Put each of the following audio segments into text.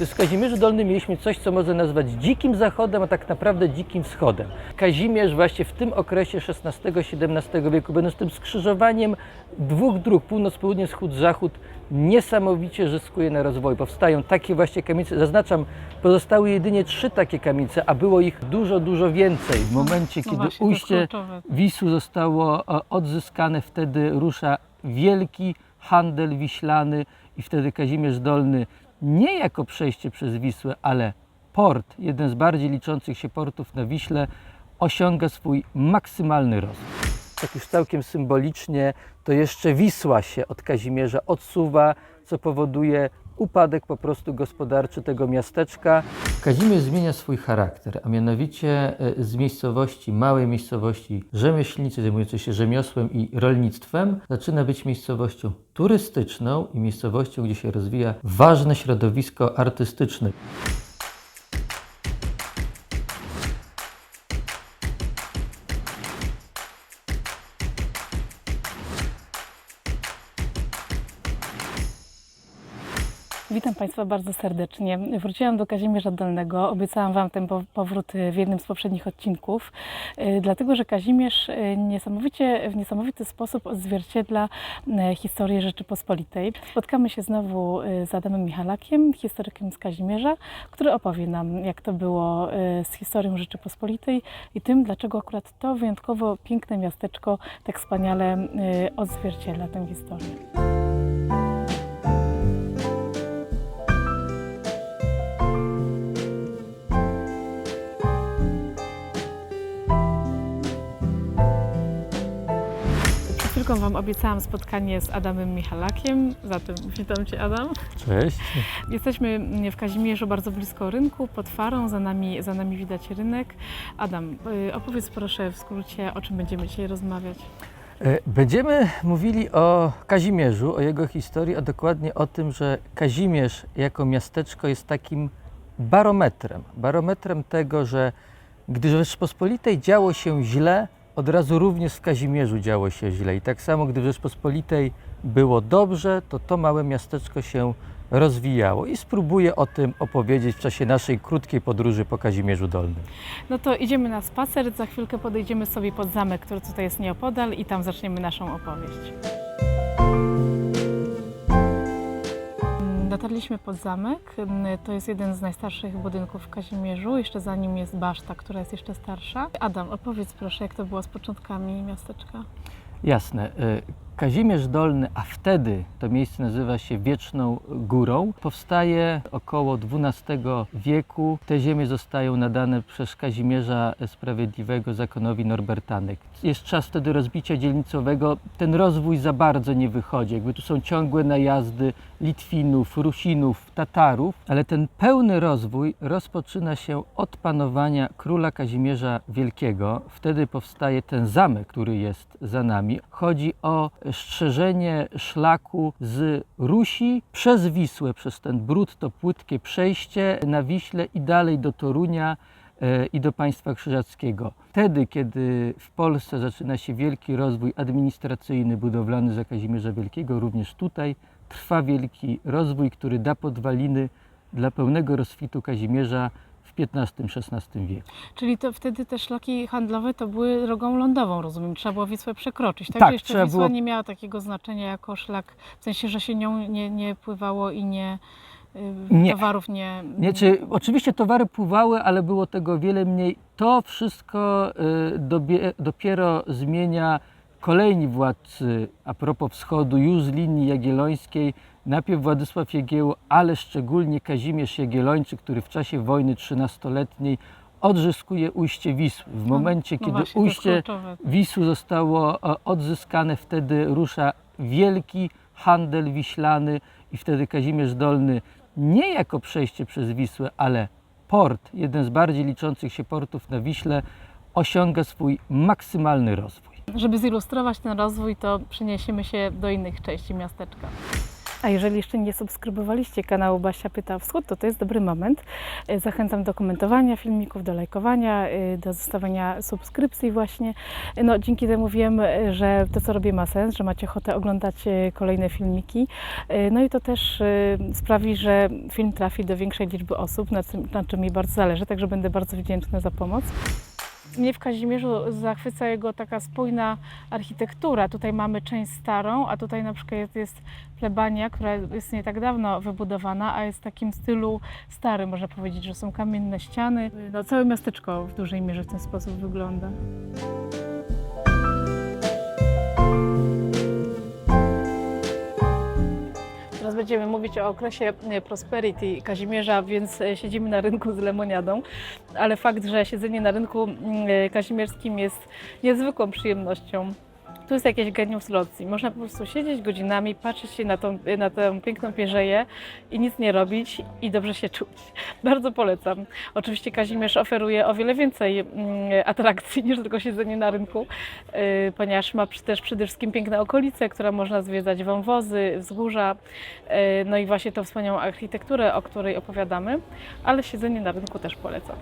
W Kazimierzu Dolnym mieliśmy coś, co można nazwać dzikim zachodem, a tak naprawdę dzikim wschodem. Kazimierz właśnie w tym okresie XVI-XVII wieku, będąc tym skrzyżowaniem dwóch dróg, północ-południe, wschód-zachód, niesamowicie zyskuje na rozwoju. Powstają takie właśnie kamienice, zaznaczam, pozostały jedynie trzy takie kamienice, a było ich dużo, dużo więcej. W momencie, No kiedy właśnie, ujście. Wisły zostało e, odzyskane, wtedy rusza wielki handel wiślany i wtedy Kazimierz Dolny nie jako przejście przez Wisłę, ale port, jeden z bardziej liczących się portów na Wiśle, osiąga swój maksymalny rozwój. Tak już całkiem symbolicznie, to jeszcze Wisła się od Kazimierza odsuwa, co powoduje upadek po prostu gospodarczy tego miasteczka. Kazimierz zmienia swój charakter, a mianowicie e, z miejscowości, małej miejscowości rzemieślnicy zajmującej się rzemiosłem i rolnictwem, zaczyna być miejscowością turystyczną i miejscowością, gdzie się rozwija ważne środowisko artystyczne. Witam Państwa bardzo serdecznie. Wróciłam do Kazimierza Dolnego. Obiecałam Wam ten po- powrót y, w jednym z poprzednich odcinków, y, dlatego że Kazimierz y, niesamowicie, w niesamowity sposób odzwierciedla historię Rzeczypospolitej. Spotkamy się znowu z Adamem Michalakiem, historykiem z Kazimierza, który opowie nam, jak to było z historią Rzeczypospolitej i tym, dlaczego akurat to wyjątkowo piękne miasteczko tak wspaniale odzwierciedla tę historię. Wam obiecałam spotkanie z Adamem Michalakiem, zatem witam Cię Adam. Cześć. Jesteśmy w Kazimierzu bardzo blisko rynku, pod farą, za nami, za nami widać rynek. Adam, y, opowiedz proszę w skrócie, o czym będziemy dzisiaj rozmawiać. E, Będziemy mówili o Kazimierzu, o jego historii, a dokładnie o tym, że Kazimierz jako miasteczko jest takim barometrem. Barometrem tego, że gdy w Rzeczpospolitej działo się źle, od razu również w Kazimierzu działo się źle. I tak samo, gdy w Rzeczpospolitej było dobrze, to to małe miasteczko się rozwijało. I spróbuję o tym opowiedzieć w czasie naszej krótkiej podróży po Kazimierzu Dolnym. No to idziemy na spacer, za chwilkę podejdziemy sobie pod zamek, który tutaj jest nieopodal i tam zaczniemy naszą opowieść. Dotarliśmy pod zamek. To jest jeden z najstarszych budynków w Kazimierzu. Jeszcze za nim jest baszta, która jest jeszcze starsza. Adam, opowiedz proszę, jak to było z początkami miasteczka. Jasne. Kazimierz Dolny, a wtedy to miejsce nazywa się Wieczną Górą, powstaje około XII wieku. Te ziemie zostają nadane przez Kazimierza Sprawiedliwego zakonowi Norbertanek. Jest czas wtedy rozbicia dzielnicowego. Ten rozwój za bardzo nie wychodzi. Jakby tu są ciągłe najazdy Litwinów, Rusinów, Tatarów, ale ten pełny rozwój rozpoczyna się od panowania króla Kazimierza Wielkiego. Wtedy powstaje ten zamek, który jest za nami. Chodzi o strzeżenie szlaku z Rusi przez Wisłę, przez ten brud, to płytkie przejście na Wiśle i dalej do Torunia e, i do państwa krzyżackiego. Wtedy, kiedy w Polsce zaczyna się wielki rozwój administracyjny, budowlany za Kazimierza Wielkiego, również tutaj trwa wielki rozwój, który da podwaliny dla pełnego rozkwitu Kazimierza w XV-XVI wieku. Czyli to wtedy te szlaki handlowe to były drogą lądową, rozumiem. Trzeba było Wisłę przekroczyć. Tak, Tak, jeszcze trzeba Wisła było- nie miała takiego znaczenia jako szlak, w sensie, że się nią nie, nie pływało i nie, y, Nie. towarów nie... Nie, czy, oczywiście towary pływały, ale było tego wiele mniej. To wszystko y, dobie, dopiero zmienia kolejni władcy a propos wschodu, już z linii jagiellońskiej. Najpierw Władysław Jagiełło, ale szczególnie Kazimierz Jagiellończyk, który w czasie wojny trzynastoletniej odzyskuje ujście Wisły. W momencie, no kiedy właśnie, to jest ujście. Wisły zostało e, odzyskane, wtedy rusza wielki handel wiślany i wtedy Kazimierz Dolny nie jako przejście przez Wisłę, ale port, jeden z bardziej liczących się portów na Wiśle, osiąga swój maksymalny rozwój. Żeby zilustrować ten rozwój, to przeniesiemy się do innych części miasteczka. A jeżeli jeszcze nie subskrybowaliście kanału Basia Pyta Wschód, to to jest dobry moment. E, Zachęcam do komentowania filmików, do lajkowania, e, do zostawiania subskrypcji właśnie. E, No, dzięki temu wiem, że to, co robię ma sens, że macie ochotę oglądać kolejne filmiki. No i to też sprawi, że film trafi do większej liczby osób, na na czym mi bardzo zależy, także będę bardzo wdzięczna za pomoc. Mnie w Kazimierzu zachwyca jego taka spójna architektura. Tutaj mamy część starą, a tutaj na przykład jest- plebania, która jest nie tak dawno wybudowana, a jest w takim stylu starym, można powiedzieć, że są kamienne ściany. No, całe miasteczko w dużej mierze w ten sposób wygląda. Teraz będziemy mówić o okresie e, prosperity Kazimierza, więc e, siedzimy na rynku z lemoniadą, ale fakt, że siedzenie na rynku mm, e, kazimierskim jest niezwykłą przyjemnością. Tu jest jakieś genium z locji. Można po prostu siedzieć godzinami, patrzeć się na tą, na tę piękną pierzeję i nic nie robić i dobrze się czuć. Bardzo polecam. Oczywiście Kazimierz oferuje o wiele więcej mm, atrakcji niż tylko siedzenie na rynku, yy, ponieważ ma też przede wszystkim piękne okolice, które można zwiedzać, wąwozy, wzgórza, yy, no i właśnie tą wspaniałą architekturę, o której opowiadamy, ale siedzenie na rynku też polecam.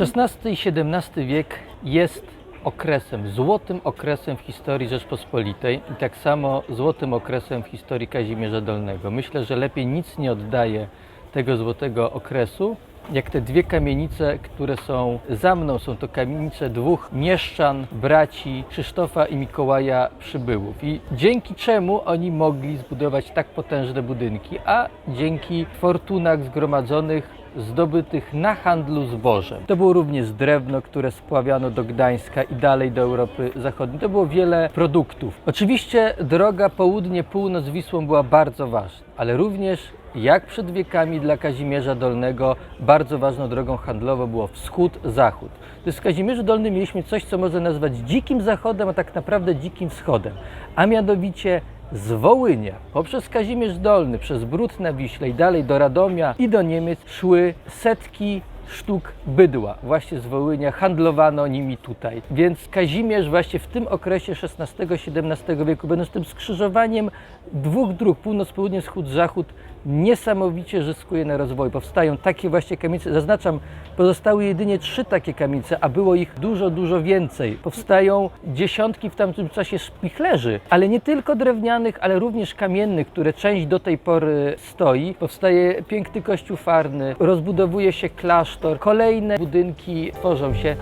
XVI i XVII wiek jest okresem, złotym okresem w historii Rzeczpospolitej i tak samo złotym okresem w historii Kazimierza Dolnego. Myślę, że lepiej nic nie oddaje tego złotego okresu, jak te dwie kamienice, które są za mną. Są to kamienice dwóch mieszczan, braci Krzysztofa i Mikołaja Przybyłów. I dzięki czemu oni mogli zbudować tak potężne budynki, a dzięki fortunach zgromadzonych zdobytych na handlu zbożem. To było również drewno, które spławiano do Gdańska i dalej do Europy Zachodniej. To było wiele produktów. Oczywiście droga południe-północ Wisłą była bardzo ważna, ale również jak przed wiekami dla Kazimierza Dolnego bardzo ważną drogą handlową było wschód-zachód. W Kazimierzu Dolnym mieliśmy coś, co można nazwać dzikim zachodem, a tak naprawdę dzikim wschodem, a mianowicie z Wołynia poprzez Kazimierz Dolny, przez Brud na Wiśle i dalej do Radomia i do Niemiec szły setki sztuk bydła. Właśnie z Wołynia handlowano nimi tutaj. Więc Kazimierz właśnie w tym okresie XVI-XVII wieku, będąc tym skrzyżowaniem dwóch dróg, północ, południe, wschód, zachód, niesamowicie zyskuje na rozwoju. Powstają takie właśnie kamienice, zaznaczam, pozostały jedynie trzy takie kamienice, a było ich dużo, dużo więcej. Powstają dziesiątki w tamtym czasie szpichlerzy, ale nie tylko drewnianych, ale również kamiennych, które część do tej pory stoi. Powstaje piękny kościół farny, rozbudowuje się klasztor, kolejne budynki tworzą się.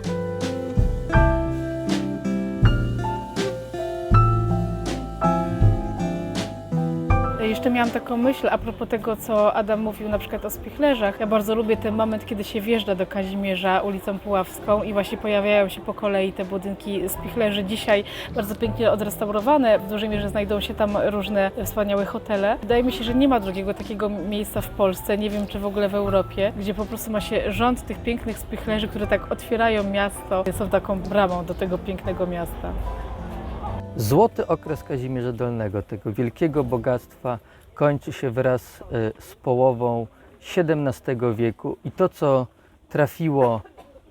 Miałam taką myśl a propos tego, co Adam mówił na przykład o spichlerzach. Ja bardzo lubię ten moment, kiedy się wjeżdża do Kazimierza ulicą Puławską i właśnie pojawiają się po kolei te budynki spichlerzy. Dzisiaj bardzo pięknie odrestaurowane, w dużej mierze znajdą się tam różne wspaniałe hotele. Wydaje mi się, że nie ma drugiego takiego miejsca w Polsce, nie wiem czy w ogóle w Europie, gdzie po prostu ma się rząd tych pięknych spichlerzy, które tak otwierają miasto, są taką bramą do tego pięknego miasta. Złoty okres Kazimierza Dolnego, tego wielkiego bogactwa, kończy się wraz e, z połową XVII wieku i to, co trafiło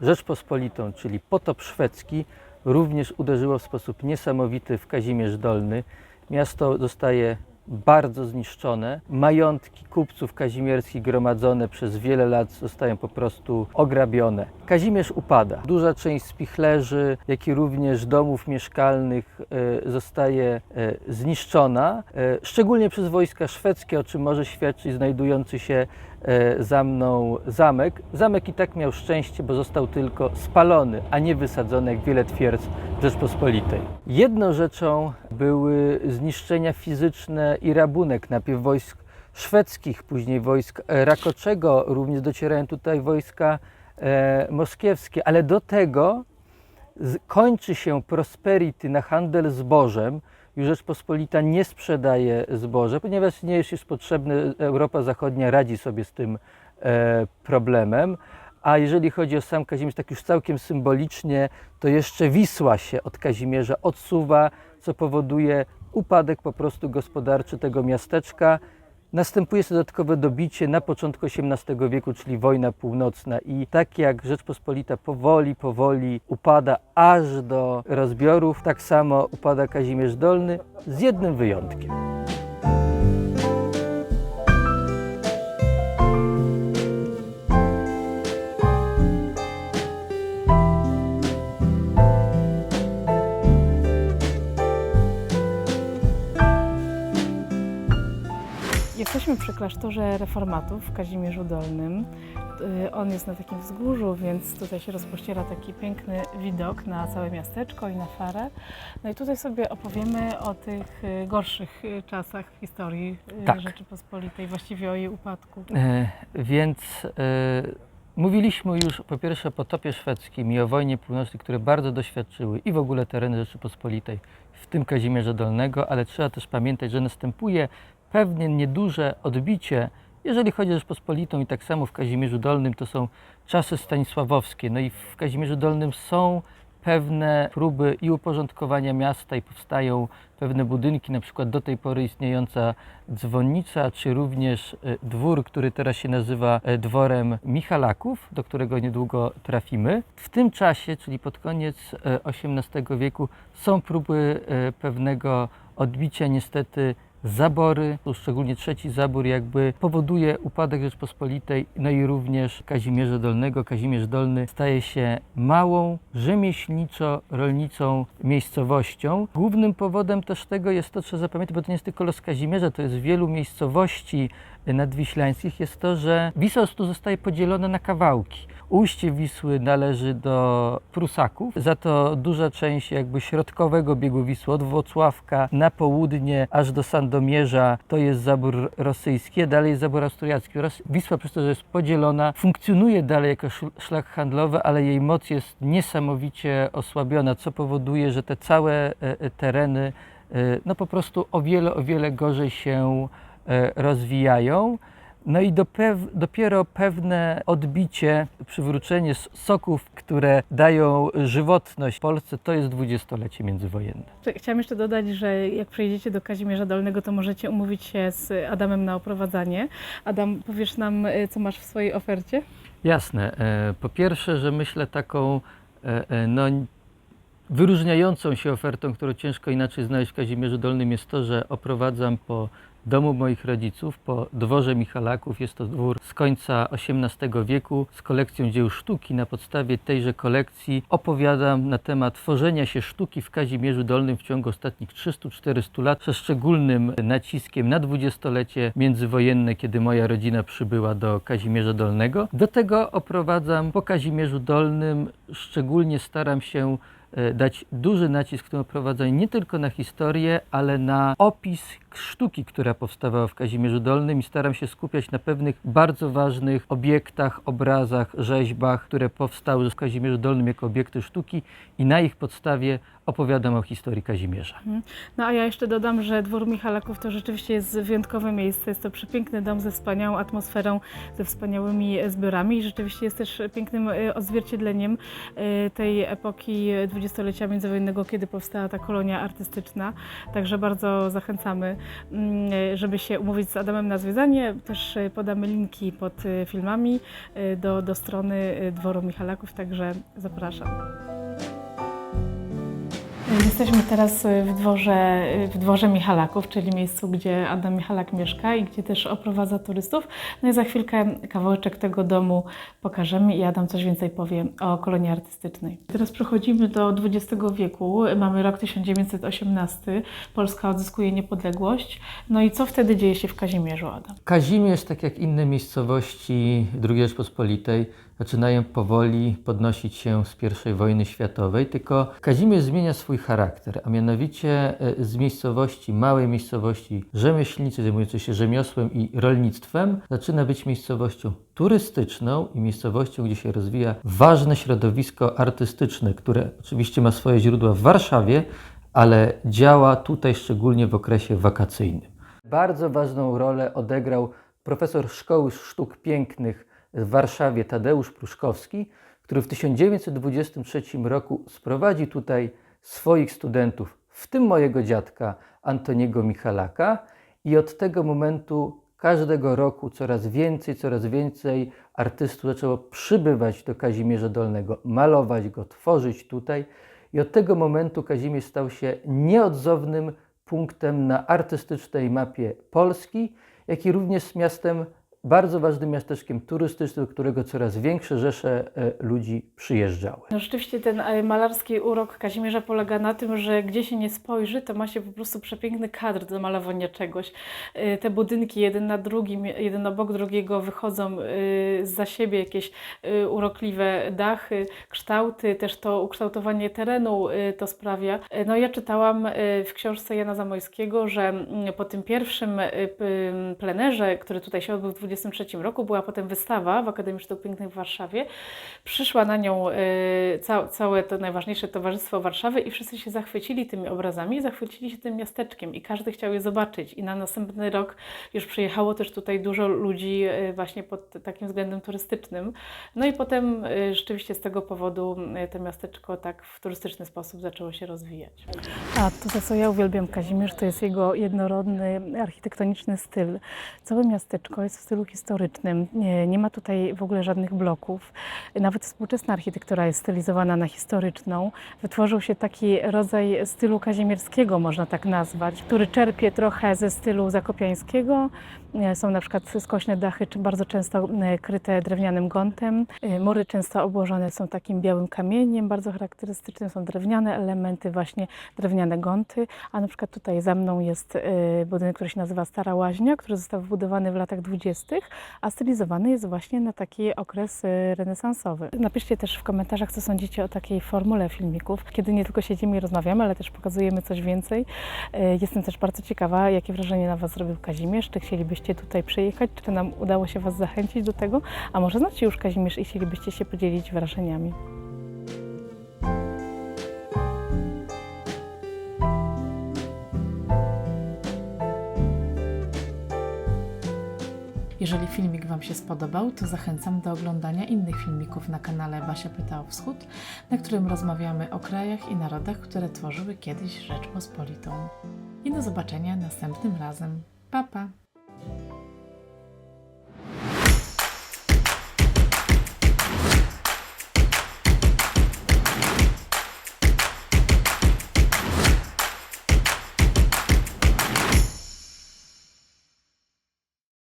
Rzeczpospolitą, czyli potop szwedzki, również uderzyło w sposób niesamowity w Kazimierz Dolny. Miasto zostaje bardzo zniszczone. Majątki kupców kazimierskich gromadzone przez wiele lat zostają po prostu ograbione. Kazimierz upada. Duża część spichlerzy, jak i również domów mieszkalnych e, zostaje e, zniszczona, e, szczególnie przez wojska szwedzkie, o czym może świadczyć znajdujący się za mną zamek. Zamek i tak miał szczęście, bo został tylko spalony, a nie wysadzony jak wiele twierdz Rzeczpospolitej. Jedną rzeczą były zniszczenia fizyczne i rabunek, najpierw wojsk szwedzkich, później wojsk e, Rakoczego, również docierają tutaj wojska e, moskiewskie, ale do tego kończy się prosperity na handel zbożem. Już Rzeczpospolita nie sprzedaje zboża, ponieważ nie jest już potrzebne. Europa Zachodnia radzi sobie z tym e, problemem. A jeżeli chodzi o sam Kazimierz, tak już całkiem symbolicznie, to jeszcze Wisła się od Kazimierza odsuwa, co powoduje upadek po prostu gospodarczy tego miasteczka. Następuje dodatkowe dobicie na początku XVIII wieku, czyli wojna północna i tak jak Rzeczpospolita powoli, powoli upada aż do rozbiorów, tak samo upada Kazimierz Dolny z jednym wyjątkiem. Jesteśmy przy klasztorze reformatów w Kazimierzu Dolnym. Y, On jest na takim wzgórzu, więc tutaj się rozpościera taki piękny widok na całe miasteczko i na Farę. No i tutaj sobie opowiemy o tych y, gorszych y, czasach w historii Tak. Rzeczypospolitej, właściwie o jej upadku. E, więc e, mówiliśmy już po pierwsze o potopie szwedzkim i o wojnie północnej, które bardzo doświadczyły i w ogóle tereny Rzeczypospolitej, w tym Kazimierza Dolnego, ale trzeba też pamiętać, że następuje pewnie nieduże odbicie, jeżeli chodzi o Rzeczpospolitą i tak samo w Kazimierzu Dolnym, to są czasy stanisławowskie. No i w Kazimierzu Dolnym są pewne próby i uporządkowania miasta i powstają pewne budynki, na przykład do tej pory istniejąca dzwonnica, czy również e, dwór, który teraz się nazywa e, dworem Michalaków, do którego niedługo trafimy. W tym czasie, czyli pod koniec e, XVIII wieku, są próby e, pewnego odbicia niestety zabory, tu szczególnie trzeci zabór jakby powoduje upadek Rzeczpospolitej, no i również Kazimierza Dolnego. Kazimierz Dolny staje się małą, rzemieślniczo-rolnicą miejscowością. Głównym powodem też tego jest to, trzeba zapamiętać, bo to nie jest tylko los Kazimierza, to jest wielu miejscowości nadwiślańskich, jest to, że Wisła tu zostaje podzielona na kawałki. Ujście Wisły należy do Prusaków, za to duża część jakby środkowego biegu Wisły od Włocławka na południe aż do Sandomierza to jest zabór rosyjski, dalej jest zabór austriacki. Wisła przez to, że jest podzielona, funkcjonuje dalej jako szl- szlak handlowy, ale jej moc jest niesamowicie osłabiona, co powoduje, że te całe e, e, tereny e, no po prostu o wiele, o wiele gorzej się rozwijają. No i dopiero pewne odbicie, przywrócenie soków, które dają żywotność Polsce, to jest dwudziestolecie międzywojenne. Chciałam jeszcze dodać, że jak przyjedziecie do Kazimierza Dolnego, to możecie umówić się z Adamem na oprowadzanie. Adam, powiesz nam, y, co masz w swojej ofercie? Jasne. E, Po pierwsze, że myślę taką e, e, no, wyróżniającą się ofertą, którą ciężko inaczej znaleźć w Kazimierzu Dolnym jest to, że oprowadzam po domu moich rodziców, po dworze Michalaków. Jest to dwór z końca XVIII wieku z kolekcją dzieł sztuki. Na podstawie tejże kolekcji opowiadam na temat tworzenia się sztuki w Kazimierzu Dolnym w ciągu ostatnich 300-400 lat, ze szczególnym naciskiem na dwudziestolecie międzywojenne, kiedy moja rodzina przybyła do Kazimierza Dolnego. Do tego oprowadzam po Kazimierzu Dolnym, szczególnie staram się e, dać duży nacisk w tym oprowadzaniu nie tylko na historię, ale na opis sztuki, która powstawała w Kazimierzu Dolnym i staram się skupiać na pewnych bardzo ważnych obiektach, obrazach, rzeźbach, które powstały w Kazimierzu Dolnym jako obiekty sztuki i na ich podstawie opowiadam o historii Kazimierza. No a ja jeszcze dodam, że dwór Michalaków to rzeczywiście jest wyjątkowe miejsce. Jest to przepiękny dom ze wspaniałą atmosferą, ze wspaniałymi zbiorami i rzeczywiście jest też pięknym y, odzwierciedleniem y, tej epoki dwudziestolecia międzywojennego, kiedy powstała ta kolonia artystyczna. Także bardzo zachęcamy, żeby się umówić z Adamem na zwiedzanie. Też y, podamy linki pod y, filmami y, do, do strony dworu Michalaków, także zapraszam. Jesteśmy teraz y, w dworze, y, w dworze Michalaków, czyli miejscu, gdzie Adam Michalak mieszka i gdzie też oprowadza turystów. No i za chwilkę kawałeczek tego domu pokażemy i Adam coś więcej powie o kolonii artystycznej. Teraz przechodzimy do XX wieku. Mamy rok 1918. Polska odzyskuje niepodległość. No i co wtedy dzieje się w Kazimierzu, Adam? Kazimierz, tak jak inne miejscowości II Rzeczpospolitej, zaczynają powoli podnosić się z I wojny światowej, tylko Kazimierz zmienia swój charakter, a mianowicie e, z miejscowości, małej miejscowości rzemieślnicy zajmującej się rzemiosłem i rolnictwem, zaczyna być miejscowością turystyczną i miejscowością, gdzie się rozwija ważne środowisko artystyczne, które oczywiście ma swoje źródła w Warszawie, ale działa tutaj szczególnie w okresie wakacyjnym. Bardzo ważną rolę odegrał profesor Szkoły Sztuk Pięknych w Warszawie Tadeusz Pruszkowski, który w 1923 roku sprowadził tutaj swoich studentów, w tym mojego dziadka Antoniego Michalaka. I od tego momentu każdego roku coraz więcej, coraz więcej artystów zaczęło przybywać do Kazimierza Dolnego, malować go, tworzyć tutaj. I od tego momentu Kazimierz stał się nieodzownym punktem na artystycznej mapie Polski, jak i również miastem bardzo ważnym miasteczkiem turystycznym, do którego coraz większe rzesze e, ludzi przyjeżdżały. No rzeczywiście ten e, malarski urok Kazimierza polega na tym, że gdzie się nie spojrzy, to ma się po prostu przepiękny kadr do malowania czegoś. E, Te budynki jeden na drugim, jeden obok drugiego wychodzą za siebie jakieś urokliwe dachy, kształty, też to ukształtowanie terenu to sprawia. No ja czytałam w książce Jana Zamojskiego, że mm, po tym pierwszym plenerze, który tutaj się odbył w 23 roku, była potem wystawa w Akademii Sztuk Pięknych w Warszawie. Przyszła na nią e, ca, całe to najważniejsze towarzystwo Warszawy i wszyscy się zachwycili tymi obrazami, zachwycili się tym miasteczkiem i każdy chciał je zobaczyć. I na następny rok już przyjechało też tutaj dużo ludzi e, właśnie pod takim względem turystycznym. No i potem e, rzeczywiście z tego powodu to miasteczko tak w turystyczny sposób zaczęło się rozwijać. A to, za co ja uwielbiam Kazimierz, to jest jego jednorodny architektoniczny styl. Całe miasteczko jest w stylu historycznym. Nie, nie ma tutaj w ogóle żadnych bloków. Nawet współczesna architektura jest stylizowana na historyczną. Wytworzył się taki rodzaj stylu kazimierskiego, można tak nazwać, który czerpie trochę ze stylu zakopiańskiego. E, Są na przykład skośne dachy, czy bardzo często kryte drewnianym gontem. E, Mury często obłożone są takim białym kamieniem, bardzo charakterystycznym. Są drewniane elementy, właśnie drewniane gonty. A na przykład tutaj za mną jest e, budynek, który się nazywa Stara Łaźnia, który został wybudowany w latach dwudziestych, a stylizowany jest właśnie na taki okres renesansowy. Napiszcie też w komentarzach, co sądzicie o takiej formule filmików, kiedy nie tylko siedzimy i rozmawiamy, ale też pokazujemy coś więcej. Jestem też bardzo ciekawa, jakie wrażenie na Was zrobił Kazimierz. Czy chcielibyście tutaj przyjechać? Czy nam udało się Was zachęcić do tego? A może znacie już Kazimierz i chcielibyście się podzielić wrażeniami? Jeżeli filmik Wam się spodobał, to zachęcam do oglądania innych filmików na kanale Basia Pyta o Wschód, na którym rozmawiamy o krajach i narodach, które tworzyły kiedyś Rzeczpospolitą. I do zobaczenia następnym razem. Pa, pa!